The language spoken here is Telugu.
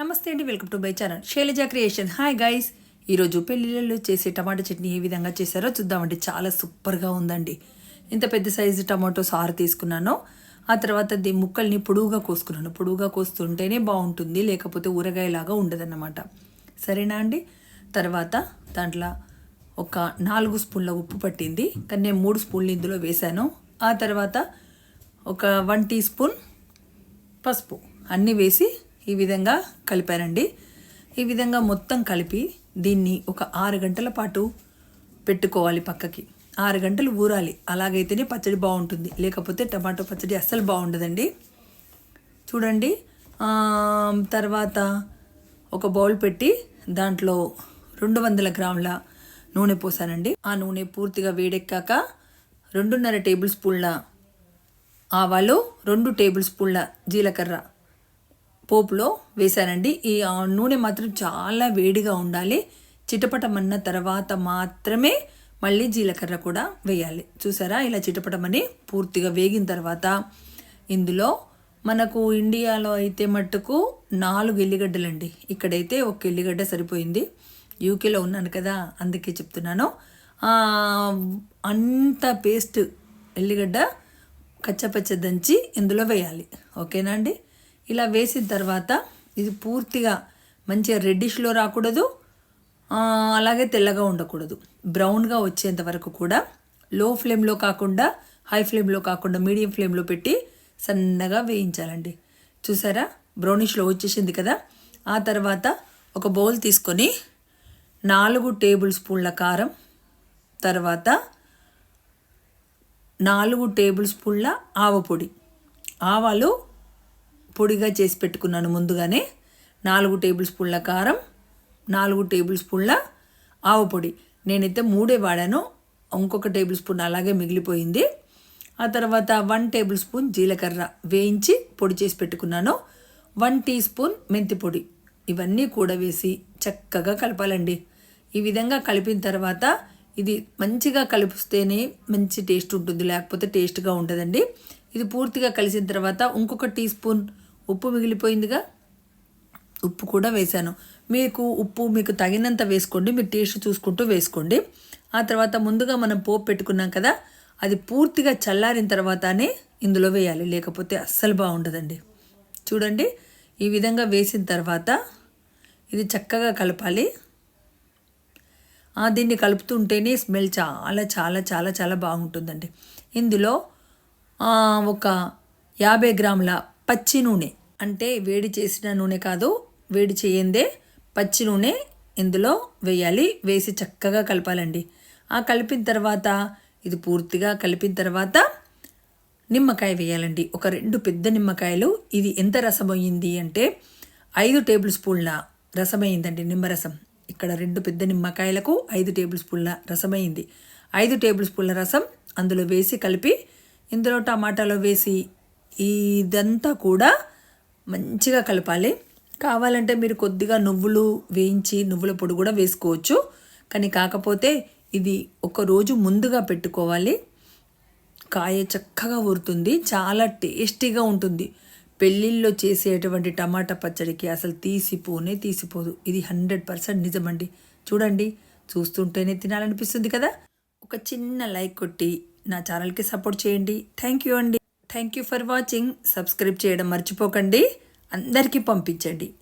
నమస్తే అండి welcome to my channel Shailaja creation hi guys. ఈరోజు పెళ్ళిళ్ళలో చేసే టమాటా చట్నీ ఏ విధంగా చేశారో చూద్దామండి. చాలా సూపర్గా ఉందండి. ఇంత పెద్ద సైజు టమాటో సారు తీసుకున్నాను. ఆ తర్వాత దీ ముక్కల్ని పొడువుగా కోసుకున్నాను. పొడువుగా కోస్తుంటేనే బాగుంటుంది లేకపోతే ఊరగాయలాగా ఉండదన్నమాట. సరేనా అండి? తర్వాత దాంట్లో ఒక నాలుగు స్పూన్ల ఉప్పు పట్టింది. కానీ నేను మూడు స్పూన్లు ఇందులో వేశాను. ఆ తర్వాత ఒక వన్ టీ స్పూన్ పసుపు అన్నీ వేసి ఈ విధంగా కలిపానండి ఈ విధంగా మొత్తం కలిపి దీన్ని ఒక ఆరు గంటల పాటు పెట్టుకోవాలి పక్కకి. ఆరు గంటలు ఊరాలి. అలాగైతేనే పచ్చడి బాగుంటుంది. లేకపోతే టమాటో పచ్చడి అస్సలు బాగుండదండి. చూడండి. తర్వాత ఒక బౌల్ పెట్టి దాంట్లో రెండు వందల గ్రాముల నూనె పోసానండి. ఆ నూనె పూర్తిగా వేడెక్కాక రెండున్నర టేబుల్ స్పూన్ల ఆవాలు రెండు టేబుల్ స్పూన్ల జీలకర్ర పోపులో వేశానండి. ఈ ఆ, నూనె మాత్రం చాలా వేడిగా ఉండాలి. చిటపటమన్న తర్వాత మాత్రమే మళ్ళీ జీలకర్ర కూడా వేయాలి. చూసారా? ఇలా చిటపటమని పూర్తిగా వేగిన తర్వాత ఇందులో మనకు ఇండియాలో అయితే మట్టుకు నాలుగు ఎల్లిగడ్డలండి. ఇక్కడైతే ఒక ఎల్లిగడ్డ సరిపోయింది. యూకేలో ఉన్నాను కదా అందుకే చెప్తున్నాను. అంత పేస్ట్ ఎల్లిగడ్డ కచ్చపచ్చ దంచి ఇందులో వేయాలి. ఓకేనా అండి? ఇలా వేసిన తర్వాత ఇది పూర్తిగా మంచిగా రెడ్డిష్లో రాకూడదు. అలాగే తెల్లగా ఉండకూడదు. బ్రౌన్గా వచ్చేంత వరకు కూడా లో ఫ్లేమ్లో కాకుండా హై ఫ్లేమ్లో కాకుండా మీడియం ఫ్లేమ్లో పెట్టి సన్నగా వేయించాలండి. చూసారా? బ్రౌనిష్లో వచ్చేసింది కదా? ఆ తర్వాత ఒక బౌల్ తీసుకొని నాలుగు టేబుల్ స్పూన్ల కారం తర్వాత నాలుగు టేబుల్ స్పూన్ల ఆవపొడి ఆవాలు పొడిగా చేసి పెట్టుకున్నాను ముందుగానే. నాలుగు టేబుల్ స్పూన్ల కారం నాలుగు టేబుల్ స్పూన్ల ఆవపొడి నేనైతే మూడే వాడాను ఇంకొక టేబుల్ స్పూన్ అలాగే మిగిలిపోయింది. ఆ తర్వాత వన్ టేబుల్ స్పూన్ జీలకర్ర వేయించి పొడి చేసి పెట్టుకున్నాను. వన్ టీ స్పూన్ మెంతి పొడి. ఇవన్నీ కూడా వేసి చక్కగా కలపాలండి. ఈ విధంగా కలిపిన తర్వాత ఇది మంచిగా కలిపిస్తేనే మంచి టేస్ట్ ఉంటుంది లేకపోతే టేస్ట్గా ఉండదండి. ఇది పూర్తిగా కలిసిన తర్వాత ఇంకొక టీ స్పూన్ ఉప్పు మిగిలిపోయిందిగా? ఉప్పు కూడా వేశాను. మీకు ఉప్పు మీకు తగినంత వేసుకోండి మీరు టేస్ట్ చూసుకుంటూ వేసుకోండి. ఆ తర్వాత ముందుగా మనం పోపు పెట్టుకున్నాం కదా అది పూర్తిగా చల్లారిన తర్వాతనే ఇందులో వేయాలి. లేకపోతే అస్సలు బాగుండదండి. చూడండి ఈ విధంగా వేసిన తర్వాత ఇది చక్కగా కలపాలి. ఆ, దీన్ని కలుపుతుంటేనే స్మెల్ చాలా చాలా చాలా చాలా బాగుంటుందండి. ఇందులో ఒక యాభై గ్రాముల పచ్చి నూనె అంటే వేడి చేసిన నూనె కాదు వేడి చేయందే పచ్చి నూనె ఇందులో వేయాలి. వేసి చక్కగా కలపాలండి. ఆ కలిపిన తర్వాత ఇది పూర్తిగా కలిపిన తర్వాత నిమ్మకాయ వేయాలండి. ఒక రెండు పెద్ద నిమ్మకాయలు. ఇది ఎంత రసమయ్యింది అంటే ఐదు టేబుల్ స్పూన్ల రసమైందండి నిమ్మరసం. ఇక్కడ రెండు పెద్ద నిమ్మకాయలకు ఐదు టేబుల్ స్పూన్ల రసమైంది ఐదు టేబుల్ స్పూన్ల రసం అందులో వేసి కలిపి ఇందులో టమాటాలో వేసి ఇదంతా కూడా మంచిగా కలపాలి. కావాలంటే మీరు కొద్దిగా నువ్వులు వేయించి నువ్వుల పొడి కూడా వేసుకోవచ్చు. కానీ కాకపోతే ఇది ఒక రోజు ముందుగా పెట్టుకోవాలి. కాయ చక్కగా ఊరుతుంది. చాలా టేస్టీగా ఉంటుంది. పెళ్ళిళ్ళలో చేసేటువంటి టమాటా పచ్చడికి అసలు తీసిపోనే తీసిపోదు. ఇది హండ్రెడ్ పర్సెంట్ నిజమండి. చూడండి చూస్తుంటేనే తినాలనిపిస్తుంది కదా. ఒక చిన్న లైక్ కొట్టి నా ఛానల్కి సపోర్ట్ చేయండి. థ్యాంక్ యూ అండి. Thank you for watching subscribe చేయడం మర్చిపోకండి. అందరికీ పంపించండి.